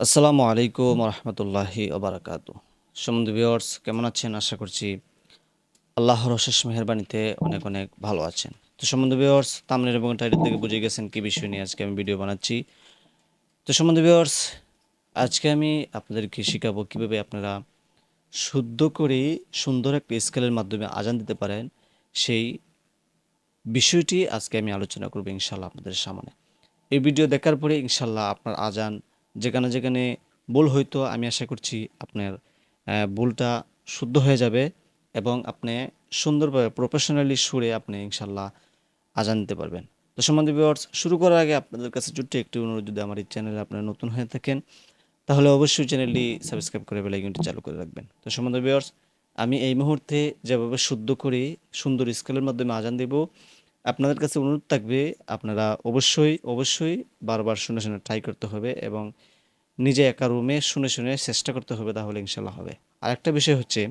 আসসালামু আলাইকুম রহমতুল্লাহি ওবরাকাতু। সমুদ্র ভিওর্স কেমন আছেন? আশা করছি আল্লাহর অশেষ মেহরবানিতে অনেক অনেক ভালো আছেন। তো সমুদ্র ভিওর্স তামনের এবং টাইটেল থেকে বুঝে গেছেন কী বিষয় নিয়ে আজকে আমি ভিডিও বানাচ্ছি। তো সমুদ্র ভিওর্স আজকে আমি আপনাদেরকে শেখাবো কীভাবে আপনারা শুদ্ধ করে সুন্দর একটা স্কেলের মাধ্যমে আজান দিতে পারেন। সেই বিষয়টি আজকে আমি আলোচনা করব ইনশাল্লাহ আপনাদের সামনে। এই ভিডিও দেখার পরে ইনশাল্লাহ আপনার আজান যেখানে যেখানে ভুল হয়তো আমি আশা করছি আপনার ভুলটা শুদ্ধ হয়ে যাবে এবং আপনি সুন্দরভাবে প্রফেশনালি সুরে আপনি ইনশাল্লাহ আজান দিতে পারবেন। তো সম্বন্ধে ভিউয়ার্স শুরু করার আগে আপনাদের কাছে ছোট্ট একটি অনুরোধ, যদি আমার এই চ্যানেলে আপনারা নতুন হয়ে থাকেন, তাহলে অবশ্যই চ্যানেলটি সাবস্ক্রাইব করে বেলাইকনটি চালু করে রাখবেন। তো সম্বন্ধে ভিউয়ার্স আমি এই মুহূর্তে যেভাবে শুদ্ধ করে, সুন্দর স্কেলের মাধ্যমে আজান দেব আপনাদের কাছে অনুরোধ থাকবে, আপনারা অবশ্যই অবশ্যই বারবার শুনে শুনে ট্রাই করতে হবে এবং নিজে একা রুমে শুনে শুনে চেষ্টা করতে হবে তাহলে ইনশাল্লাহ হবে। আর একটা বিষয় হচ্ছে,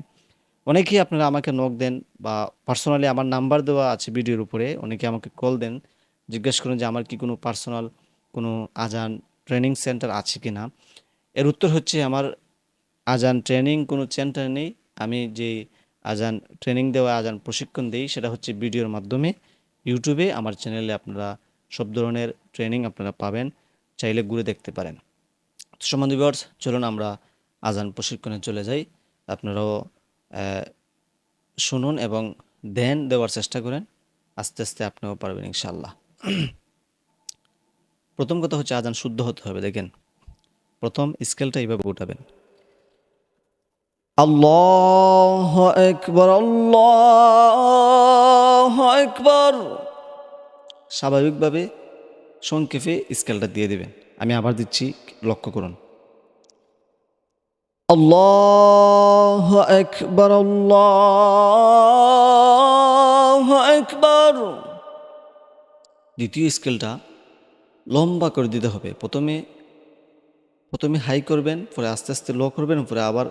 অনেকেই আপনারা আমাকে নক দেন বা পার্সোনালি আমার নাম্বার দেওয়া আছে ভিডিওর উপরে, অনেকে আমাকে কল দেন, জিজ্ঞেস করেন যে আমার কি কোনো পার্সোনাল কোনো আজান ট্রেনিং সেন্টার আছে কি না এর উত্তর হচ্ছে আমার আজান ট্রেনিং কোনো সেন্টার নেই। আমি যে আজান ট্রেনিং দেওয়া, আজান প্রশিক্ষণ দেই, সেটা হচ্ছে ভিডিওর মাধ্যমে। ইউটিউবে আমার চ্যানেলে আপনারা সব ধরনের ট্রেনিং আপনারা পাবেন, চাইলে ঘুরে দেখতে পারেন। সম্বন্ধ ভিউয়ার্স, চলুন আমরা আজান প্রশিক্ষণে চলে যাই। আপনারাও শুনুন এবং ধ্যান দেওয়ার চেষ্টা করেন। আস্তে আস্তে আপনিও পারবেন ইনশাল্লাহ প্রথম কথা হচ্ছে আজান শুদ্ধ হতে হবে, দেখেন। প্রথম স্কেলটা এইভাবে উঠাবেন। আল্লাহ একবার আল্লাহ একবার স্বাভাবিকভাবে সংক্ষেপে স্কেলটা দিয়ে দেবেন। আমি আবার দিচ্ছি লক্ষ্য করুন। আল্লাহ একবার আল্লাহ একবার দ্বিতীয় স্কেলটা লম্বা করে দিতে হবে। প্রথমে প্রথমে হাই করবেন পরে আস্তে আস্তে লো করবেন পরে আবার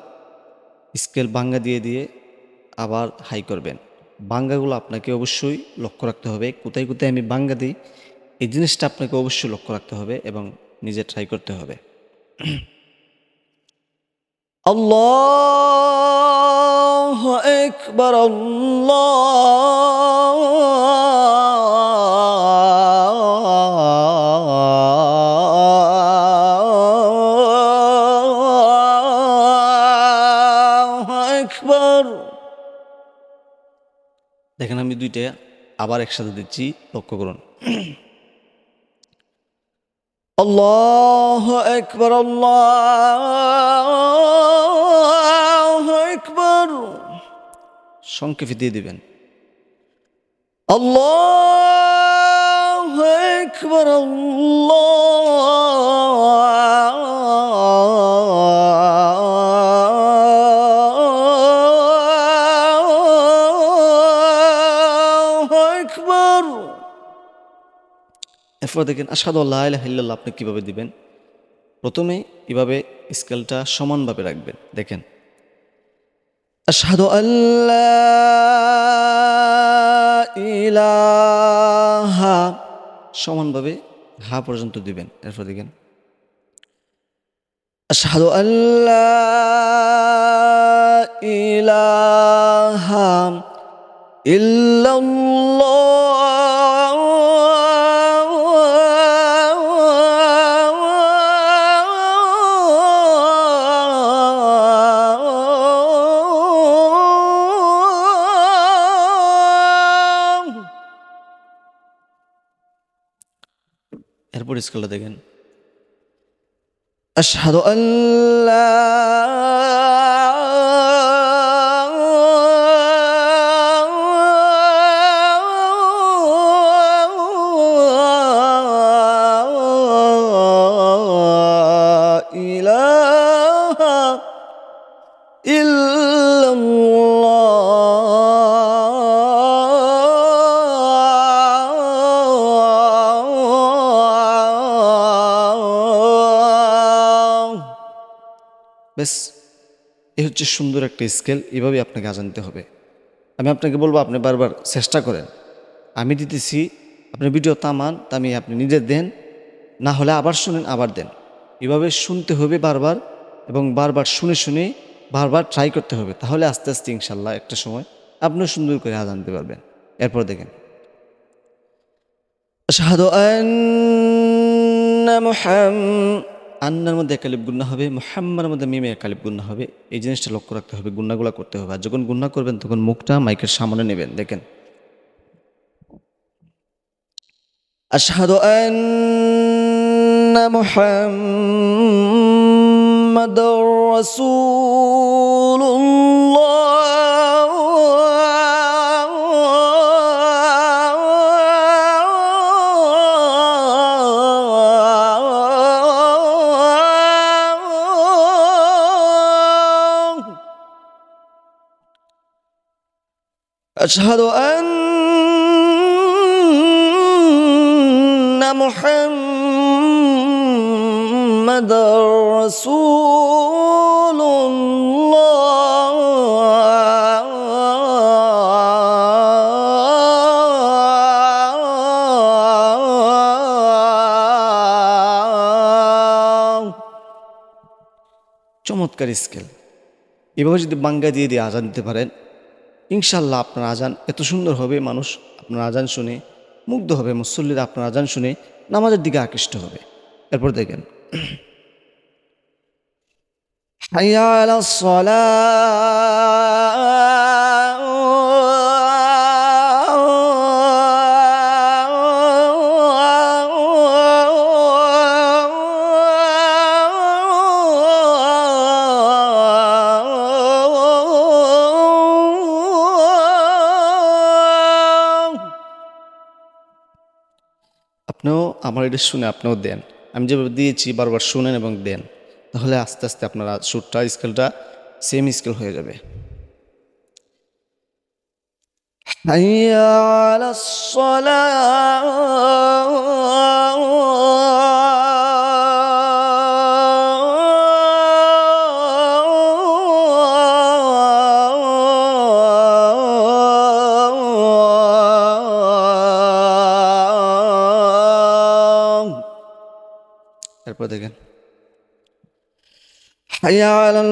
স্কেল বাঙ্গা দিয়ে দিয়ে আবার হাই করবেন। বাঙ্গাগুলো আপনাকে অবশ্যই লক্ষ্য রাখতে হবে। কোথায় কোথায় আমি বাঙ্গা দিই, এই জিনিসটা আপনাকে অবশ্যই লক্ষ্য রাখতে হবে এবং নিজে ট্রাই করতে হবে। আল্লাহ একবার আল্লাহ দেখেন আমি দুইটা আবার একসাথে দিচ্ছি, লক্ষ্য করুন। আল্লাহ একবার আল্লাহ একবার সংক্ষেপে দিয়ে দিবেন। আল্লাহ একবার আল্লাহ এরপর দেখেন আসাদু আল্লাহ আপনি কীভাবে দিবেন? প্রথমে এভাবে স্কেলটা সমানভাবে রাখবেন, দেখেন। আসাদু আল্লাহ সমানভাবে হা পর্যন্ত দিবেন, এরপর দেখেন। আসাদু আল্লাহ ইলাহা ইল্লাল্লাহ এরপর স্কেলটা দেখেন। আশহাদু আল্লাহ বেশ এ হচ্ছে সুন্দর একটা স্কেল এভাবে আপনাকে আজান হবে। আমি আপনাকে বলব, আপনি বারবার চেষ্টা করেন। আমি দিতেছি আপনি ভিডিও তামান তামি আপনি নিজে দেন, না হলে আবার শুনেন, আবার দেন। এভাবে শুনতে হবে বারবার এবং বারবার শুনে শুনে বারবার ট্রাই করতে হবে। তাহলে আস্তে আস্তে ইনশাল্লাহ একটা সময় আপনিও সুন্দর করে আজান পারবেন। এরপর দেখেন। মুহাম আন্নার মধ্যে একালিপ গুন্না হবে, মোহাম্মার মধ্যে মিমে একালিপ গুন্না হবে। এই জিনিসটা লক্ষ্য রাখতে হবে, গুন্নাগুলা করতে হবে। আর যখন গুন্না করবেন, তখন মুখটা মাইকের সামনে নেবেন, দেখেন। আশহাদু আন্না أشهد أن محمد رسول الله চমৎকার স্কেল এভাবে যদি বাঙ্গা দিয়ে দিয়ে আজান দিতে পারেন ইনশাল্লাহ আপনার আজান এত সুন্দর হবে, মানুষ আপনার আজান শুনে, মুগ্ধ হবে, মুসল্লিরা আপনার আজান শুনে নামাজের দিকে আকৃষ্ট হবে। এরপর দেখেন। হাইয়া আমার এটা শুনে আপনিও দেন। আমি যেভাবে দিয়েছি বারবার শুনেন এবং দেন। তাহলে আস্তে আস্তে আপনারা সুরটা, স্কেলটা সেম স্কেল হয়ে যাবে। হাইয়া আলাস সালাহ দেখেন। হাইয়া আলাল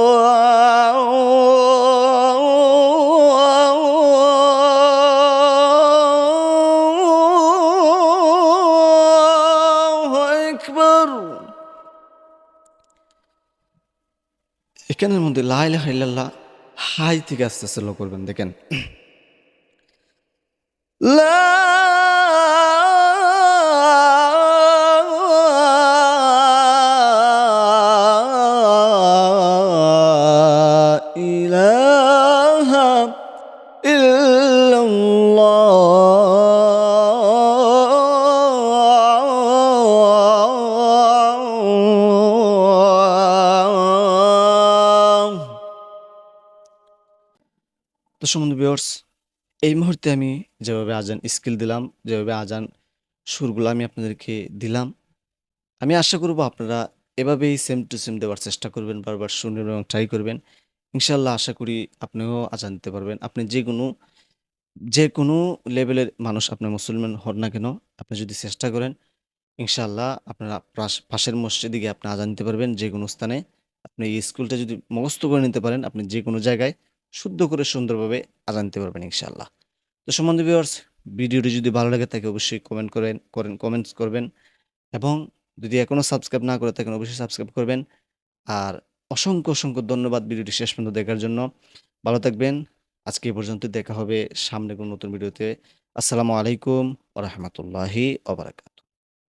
এখানের মধ্যে লাইলা হাই থেকে আস্তে আস্তে লো করবেন দেখেন। তো সম্বন্ধে বিয়ার্স এই মুহূর্তে আমি যেভাবে আজান স্কিল দিলাম, যেভাবে আজান সুরগুলো আমি আপনাদেরকে দিলাম, আমি আশা করব আপনারা এভাবেই সেম টু সেম দেওয়ার চেষ্টা করবেন, বারবার শুনবেন এবং ট্রাই করবেন। ইনশাল্লাহ আশা করি আপনিও আজান দিতে পারবেন। আপনি যে কোনো যে কোনো লেভেলের মানুষ, আপনি মুসলমান হন না কেন, আপনি যদি চেষ্টা করেন ইনশাল্লাহ আপনারা পাশের মসজিদে গিয়ে আপনি আজান দিতে পারবেন। যে কোনো স্থানে আপনি এই স্কুলটা যদি মুখস্থ করে নিতে পারেন, আপনি যে কোনো জায়গায় শুদ্ধ করে সুন্দরভাবে আজান দিতে পারবেন ইনশাল্লাহ তো সম্বন্ধ ভিউয়ার্স ভিডিওটি যদি ভালো লাগে তাকে অবশ্যই কমেন্ট করেন করেন কমেন্টস করবেন এবং যদি এখনও সাবস্ক্রাইব না করে থাকেন অবশ্যই সাবস্ক্রাইব করবেন আর অসংখ্য অসংখ্য ধন্যবাদ ভিডিওটি শেষ পর্যন্ত দেখার জন্য ভালো থাকবেন। আজকে এ পর্যন্ত দেখা হবে সামনে কোনো নতুন ভিডিওতে। আসসালামু আলাইকুম ওয়া বারাকাতুহু।